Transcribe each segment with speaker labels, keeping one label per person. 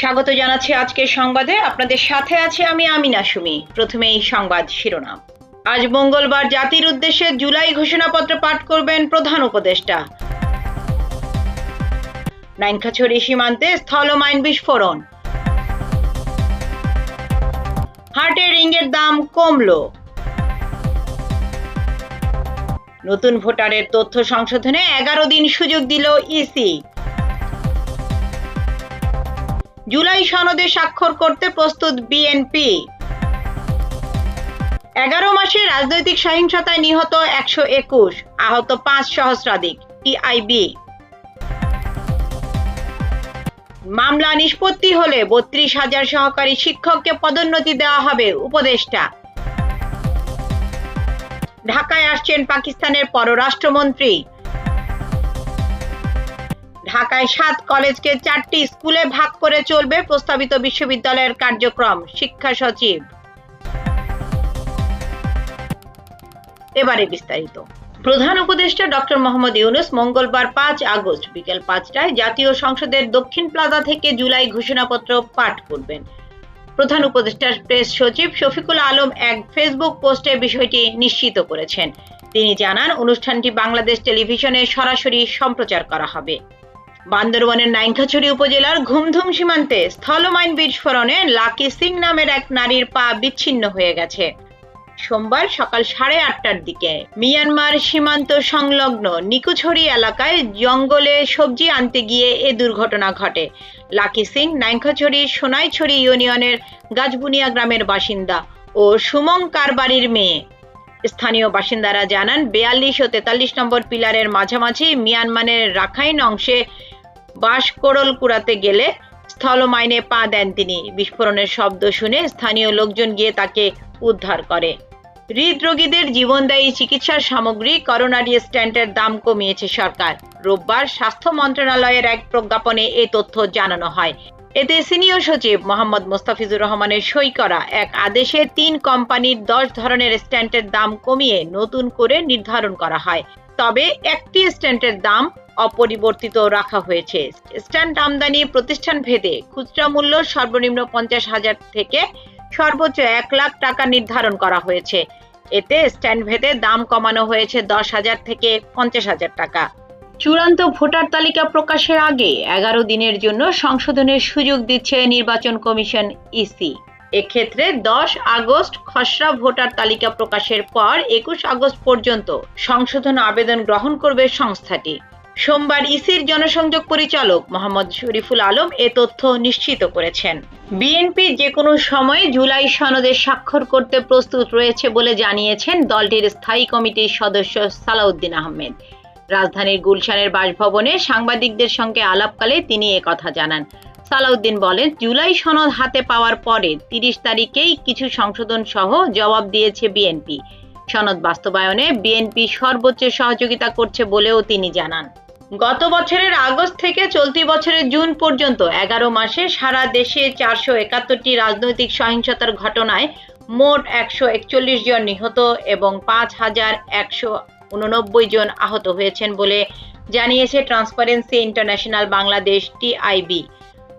Speaker 1: স্বাগত জানাচ্ছি আজকের সংবাদে। আপনাদের সাথে আছে আমি আমিনা সুমি। প্রথমে এই সংবাদ শিরোনাম। আজ মঙ্গলবার জাতির উদ্দেশ্যে জুলাই ঘোষণাপত্র পাঠ করবেন প্রধান উপদেষ্টা। নাইনখাছড়ি সীমান্তে স্থল মাইন বিস্ফোরণ। হার্টের রিংয়ের দাম কমলো। নতুন ভোটারের তথ্য সংশোধনে এগারো দিন সুযোগ দিল ইসি। জুলাই সনদে স্বাক্ষর করতে প্রস্তুত বিএনপি। এগারো মাসে রাজনৈতিক সহিংসতায় নিহত একশো একুশ, আহত পাঁচ সহস্রাধিক, টিআইবি। মামলা নিষ্পত্তি হলে বত্রিশ হাজার সহকারী শিক্ষককে পদোন্নতি দেওয়া হবে উপদেষ্টা। ঢাকায় আসছেন পাকিস্তানের পররাষ্ট্রমন্ত্রী ঢাকায় সাত কলেজকে চারটি স্কুলে ভাগ করে চলবে প্রস্তাবিত বিশ্ববিদ্যালয়ের কার্যক্রম, শিক্ষা সচিব। এবারে বিস্তারিত। প্রধান উপদেষ্টা ডক্টর মোহাম্মদ ইউনুস মঙ্গলবার পাঁচ আগস্ট বিকেল পাঁচটায় জাতীয় সংসদের দক্ষিণ প্লাজা থেকে জুলাই ঘোষণাপত্র পাঠ করবেন। প্রধান উপদেষ্টার প্রেস সচিব শফিকুল আলম এক ফেসবুক পোস্টে বিষয়টি নিশ্চিত করেছেন। তিনি জানান, অনুষ্ঠানটি বাংলাদেশ টেলিভিশনে সরাসরি সম্প্রচার করা হবে। বান্দরবানের নাইনখাছড়ি উপজেলার ঘুমধুম সীমান্তে স্থলমাইন বিস্ফোরণে লাকি সিং নামের এক নারীর পা বিচ্ছিন্ন হয়ে গেছে। সোমবার সকাল সাড়ে আটটার দিকে মিয়ানমার সীমান্ত সংলগ্ন নিকুছড়ি এলাকায় জঙ্গলে সবজি আনতে গিয়ে এ দুর্ঘটনা ঘটে। লাকি সিং নাইনখাছড়ি সোনাইছড়ি ইউনিয়নের গাছবুনিয়া গ্রামের বাসিন্দা ও সুমং কারবারির মেয়ে। স্থানীয় বাসিন্দারা জানান, বেয়াল্লিশ ও তেতাল্লিশ নম্বর পিলারের মাঝামাঝি মিয়ানমারের রাখাইন অংশে বাস কুড়াতে গেলে স্থলমাইনে পা দেন তিনি। বিস্ফোরণের শব্দ শুনে স্থানীয় লোকজন গিয়ে তাকে উদ্ধার করে। হৃদরোগীদের জীবনদায়ী চিকিৎসার সামগ্রী করোনারি স্ট্যান্ডের দাম কমিয়েছে সরকার। রোববার স্বাস্থ্য মন্ত্রণালয়ের এক প্রজ্ঞাপনে এ তথ্য জানানো হয়। এতে সিনিয়র সচিব মোহাম্মদ মোস্তাফিজুর রহমানের সই করা এক আদেশে তিন কোম্পানির দশ ধরনের স্ট্যান্ডের দাম কমিয়ে নতুন করে নির্ধারণ করা হয়। তবে একটি স্ট্যান্ডের দাম অপরিবর্তিত রাখা হয়েছে। স্ট্যান্ড আমদানি প্রতিষ্ঠান ভেদে খুচরা মূল্য সর্বনিম্ন পঞ্চাশ হাজার থেকে সর্বোচ্চ এক লাখ টাকা নির্ধারণ করা হয়েছে। এতে স্ট্যান্ড ভেদে দাম কমানো হয়েছে দশ হাজার থেকে পঞ্চাশ হাজার টাকা। চূড়ান্ত ভোটার তালিকা প্রকাশের আগে এগারো দিনের জন্য সংশোধনের সুযোগ দিচ্ছে নির্বাচন কমিশন ইসি। এক্ষেত্রে দশ আগস্ট খসড়া ভোটার তালিকা প্রকাশের পর একুশ আগস্ট পর্যন্ত সংশোধন আবেদন গ্রহণ করবে সংস্থাটি। সোমবার ইসির জনসংযোগ পরিচালক মোহাম্মদ শরীফুল আলম এ তথ্য নিশ্চিত করেছেন। বিএনপি যে কোনো সময় জুলাই সনদে স্বাক্ষর করতে প্রস্তুত রয়েছে বলে জানিয়েছেন দলটির স্থায়ী কমিটির সদস্য সালাউদ্দিন আহমেদ। রাজধানীর গুলশানের বাসভবনে সাংবাদিকদের সঙ্গে আলাপকালে তিনি কথা জানান। সালাউদ্দিন বলেন, জুলাই সনদ হাতে পাওয়ার পরে তিরিশ তারিখেই কিছু সংশোধন সহ জবাব দিয়েছে বিএনপি। সনদ বাস্তবায়নে বিএনপি সর্বোচ্চ সহযোগিতা করছে বলেও তিনি জানান। গত বছরের আগস্ট থেকে চলতি বছরের জুন পর্যন্ত এগারো মাসে সারা দেশে চারশো একাত্তরটি রাজনৈতিক সহিংসতার ঘটনায় মোট একশো একচল্লিশ জন নিহত এবং পাঁচ হাজার একশো উননব্বই জন আহত হয়েছেন বলে জানিয়েছে ট্রান্সপারেন্সি ইন্টারন্যাশনাল বাংলাদেশ টিআইবি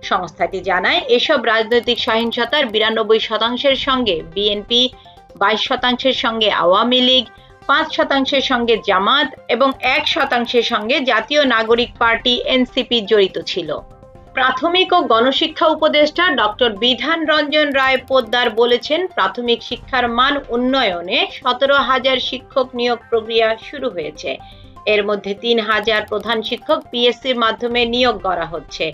Speaker 1: সংস্থাটি জানায়, এসব রাজনৈতিক সহিংসতার বিরানব্বই শতাংশের সঙ্গে বিএনপি, বাইশ শতাংশের সঙ্গে আওয়ামী লীগ, পাঁচ শতাংশের সঙ্গে জামাত এবং এক শতাংশের সঙ্গে জাতীয় নাগরিক পার্টি এনসিপি জড়িত ছিল। প্রাথমিক ও গণশিক্ষা উপদেষ্টা ডক্টর বিধান রঞ্জন রায় পোদ্দার বলেছেন, প্রাথমিক শিক্ষার মান উন্নয়নে সতেরো হাজার শিক্ষক নিয়োগ প্রক্রিয়া শুরু হয়েছে। এর মধ্যে তিন হাজার প্রধান শিক্ষক পিএসসির মাধ্যমে নিয়োগ করা হচ্ছে।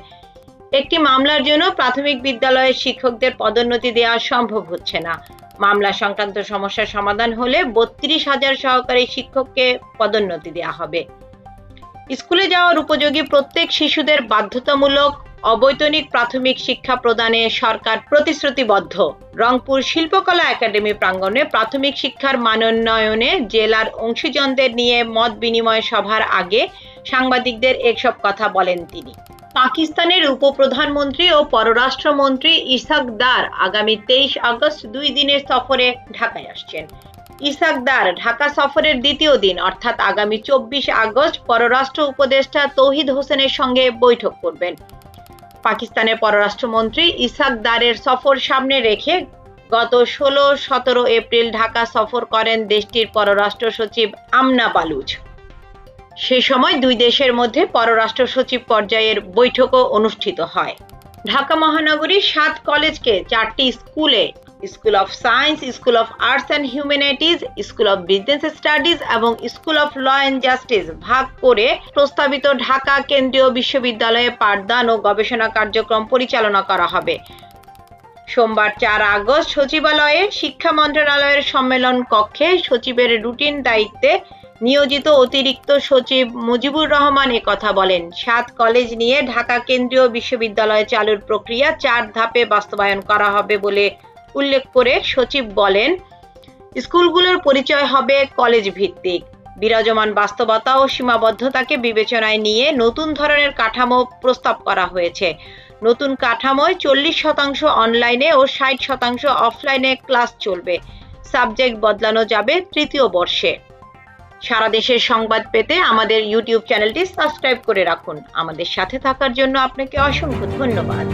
Speaker 1: একটি মামলার জন্য প্রাথমিক বিদ্যালয়ের শিক্ষকদের পদোন্নতি দেওয়া সম্ভব হচ্ছে না। মামলা সংক্রান্ত সমস্যার সমাধান হলে বত্রিশ হাজার সহকারী শিক্ষককে পদোন্নতি দেওয়া হবে। স্কুলে যাওয়ার উপযোগী প্রত্যেক শিশুদের বাধ্যতামূলক অবৈতনিক প্রাথমিক শিক্ষা প্রদানে সরকার প্রতিশ্রুতিবদ্ধ। রংপুর শিল্পকলা একাডেমি প্রাঙ্গণে প্রাথমিক শিক্ষার মানোন্নয়নে জেলার অংশীজনদের নিয়ে মত বিনিময় সভার আগে সাংবাদিকদের এসব কথা বলেন তিনি। পাকিস্তানের উপপ্রধানমন্ত্রী ও পররাষ্ট্রমন্ত্রী ইসাক দার আগামী তেইশ আগস্ট দুই দিনের সফরে ঢাকায় আসছেন। ইসাকদার ঢাকা সফরের দ্বিতীয় দিন, অর্থাৎ আগামী চব্বিশ আগস্ট পররাষ্ট্র উপদেষ্টা তৌহিদ হোসেনের সঙ্গে বৈঠক করবেন। পাকিস্তানের পররাষ্ট্রমন্ত্রী ইসাক দারের সফর সামনে রেখে গত ষোলো সতেরো এপ্রিল ঢাকা সফর করেন দেশটির পররাষ্ট্র সচিব আমনা বালুচ। সে সময় দুই দেশের মধ্যে পররাষ্ট্র সচিব পর্যায়ের বৈঠকও অনুষ্ঠিত হয়। ঢাকা মহানগরীর সাত কলেজকে চারটি স্কুলে school of science school of arts and humanities school of business studies এবং school of law and justice ভাগ করে প্রস্তাবিত ঢাকা কেন্দ্রীয় বিশ্ববিদ্যালয়ে পাঠদান ও গবেষণা কার্যক্রম পরিচালনা করা হবে। সোমবার চার আগস্ট সচিবালয়ে শিক্ষা মন্ত্রণালয়ের সম্মেলন কক্ষে সচিবের রুটিন দায়িত্বে নিয়োজিত অতিরিক্ত সচিব মুজিবুর রহমান কথা বলেন। সাত কলেজ নিয়ে ঢাকা কেন্দ্রীয় বিশ্ববিদ্যালয় চালুর প্রক্রিয়া চার ধাপে বাস্তবায়ন করা হবে বলে উল্লেখ করে সচিব বলেন, স্কুলগুলোর পরিচয় হবে কলেজ ভিত্তিক। বিরাজমান বাস্তবতা ও সীমাবদ্ধতাকে বিবেচনায় নিয়ে নতুন ধরনের কাঠামো প্রস্তাব করা হয়েছে। নতুন কাঠামোয় চল্লিশ শতাংশ অনলাইনে ও ষাট শতাংশ অফলাইনে ক্লাস চলবে। সাবজেক্ট বদলানো যাবে তৃতীয় বর্ষে। সারা দেশের সংবাদ পেতে আমাদের ইউটিউব চ্যানেলটি সাবস্ক্রাইব করে রাখুন। আমাদের সাথে থাকার জন্য আপনাকে অসংখ্য ধন্যবাদ।